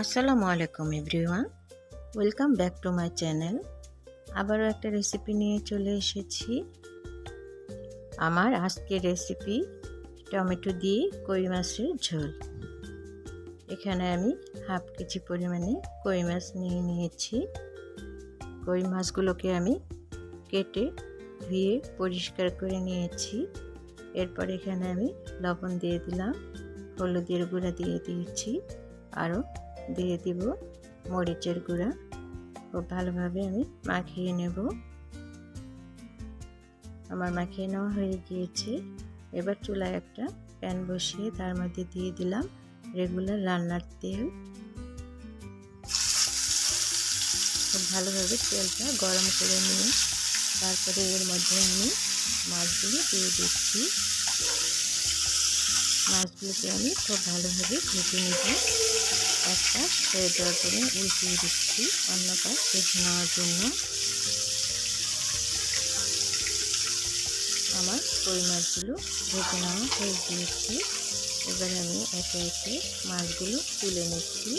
আসসালামু আলাইকুম everyone welcome back to my channel আবারও একটা রেসিপি নিয়ে চলে এসেছি। আমার আজকের রেসিপি টমেটো দিয়ে কই মাছের ঝোল। এখানে আমি হাফ কেজি পরিমাণে কই মাছ নিয়ে নিয়েছি। কই মাছগুলোকে আমি কেটে ধুয়ে পরিষ্কার করে নিয়েছি। এরপর এখানে আমি লবণ দিয়ে দিলাম, হলুদের গুঁড়া দিয়ে দিয়েছি। আরও দিয়ে দিব মরিচের গুঁড়া খুব ভালোভাবে আমি মাখিয়ে নেব। আমার মাখিয়ে নেওয়া হয়ে গিয়েছে। এবার চুলায় একটা প্যান বসিয়ে তার মধ্যে দিয়ে দিলাম রেগুলার রান্নার তেল। খুব ভালোভাবে তেলটা গরম করে নিয়ে তারপরে এর মধ্যে আমি মাছগুলো দিয়ে দিচ্ছি। মাছগুলোকে আমি খুব ভালোভাবে ভেজে নেব। একটা হয়ে যাওয়ার পরে উল্টিয়ে দিচ্ছি অন্য কাজ ভেজে নেওয়ার জন্য। আমার কই মাছগুলো ভেজে নেওয়া হয়ে গিয়েছে। এবার আমি একে একে মাছগুলো তুলে নিচ্ছি।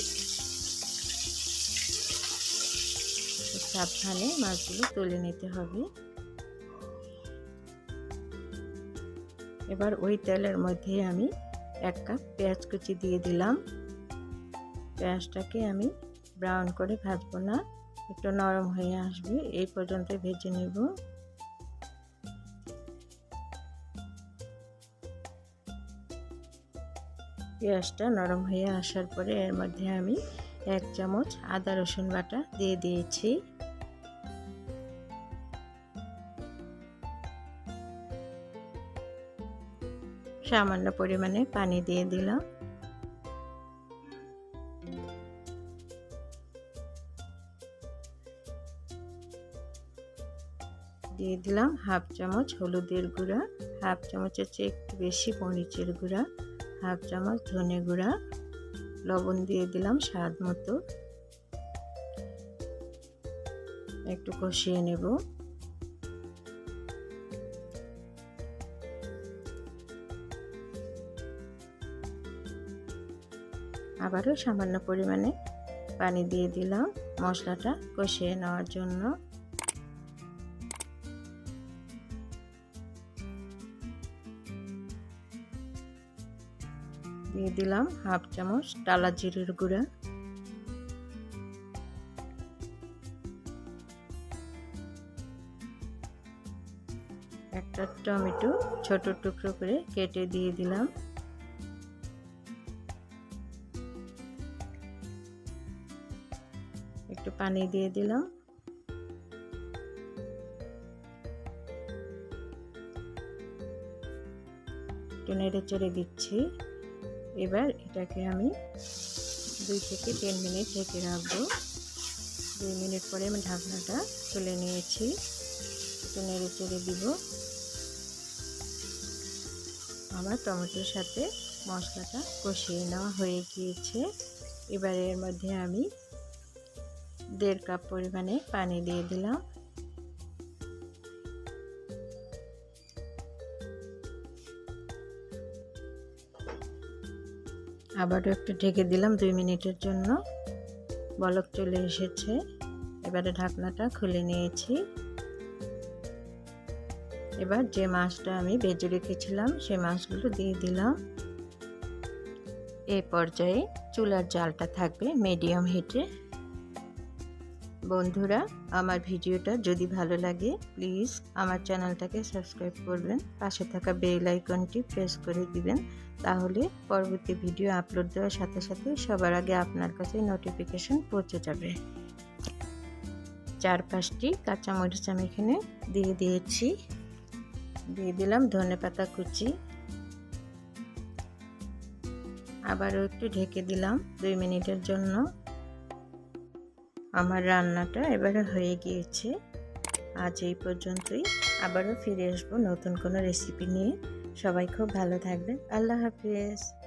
সাবধানে মাছগুলো তুলে নিতে হবে। এবার ওই তেলের মধ্যে আমি এক কাপ পেঁয়াজ কুচি দিয়ে দিলাম। পেঁয়াজটাকে আমি ব্রাউন করে ভাজবো না, একটু নরম হয়ে আসবে, এই পর্যন্ত ভেজে নেব। পেঁয়াজটা নরম হয়ে আসার পরে এর মধ্যে আমি এক চামচ আদা রসুন বাটা দিয়ে দিয়েছি। সামান্য পরিমাণে পানি দিয়ে দিলাম। দিয়ে দিলাম হাফ চামচ হলুদের গুঁড়া, হাফ চামচের চেয়ে একটু বেশি মরিচের গুঁড়া, হাফ চামচ ধনে গুঁড়া, লবণ দিয়ে দিলাম স্বাদ মতো। একটু কষিয়ে নেব। আবারও সামান্য পরিমাণে পানি দিয়ে দিলাম মশলাটা কষিয়ে নেওয়ার জন্য। দিয়ে দিলাম হাফ চামচ টালা জিরের গুঁড়া। একটা টমেটো ছোট টুকরো করে কেটে দিয়ে দিলাম। একটু পানি দিয়ে দিলাম। একটু নেড়ে চেড়ে দিচ্ছি। এবার এটাকে আমি দুই থেকে তিন মিনিট ঢেকে রাখব। দুই মিনিট পরে আমি ঢাকনাটা তুলে নিয়েছি। একটু নেড়ে চেড়ে দিব। আমার টমেটোর সাথে মশলাটা কষিয়ে নেওয়া হয়ে গিয়েছে। এবার এর মধ্যে আমি দেড় কাপ পরিমাণে পানি দিয়ে দিলাম। আবারও একটু ঢেকে দিলাম দুই মিনিটের জন্য। বলক চলে এসেছে। এবারে ঢাকনাটা খুলে নিয়েছি। এবার যে মাছটা আমি ভেজে রেখেছিলাম, সে মাছগুলো দিয়ে দিলাম। এ পর্যায়ে চুলার জালটা থাকবে মিডিয়াম হিটে। বন্ধুরা, আমার ভিডিওটা যদি ভালো লাগে প্লিজ আমার চ্যানেলটাকে সাবস্ক্রাইব করবেন, পাশে থাকা বেল আইকনটি প্রেস করে দিবেন, তাহলে পরবর্তী ভিডিও আপলোড দেওয়ার সাথে সাথে সবার আগে আপনার কাছে নোটিফিকেশন পৌঁছে যাবে। চার পাঁচটি কাঁচামরিচ আমি এখানে দিয়ে দিয়েছি। দিয়ে দিলাম ধনে পাতা কুচি। আবারও একটু ঢেকে দিলাম দুই মিনিটের জন্য। আমার রান্নাটা এবারে হয়ে গিয়েছে। আজ এই পর্যন্তই। আবারও ফিরে আসব নতুন কোনো রেসিপি নিয়ে। সবাই খুব ভালো থাকবেন। আল্লাহ হাফিজ।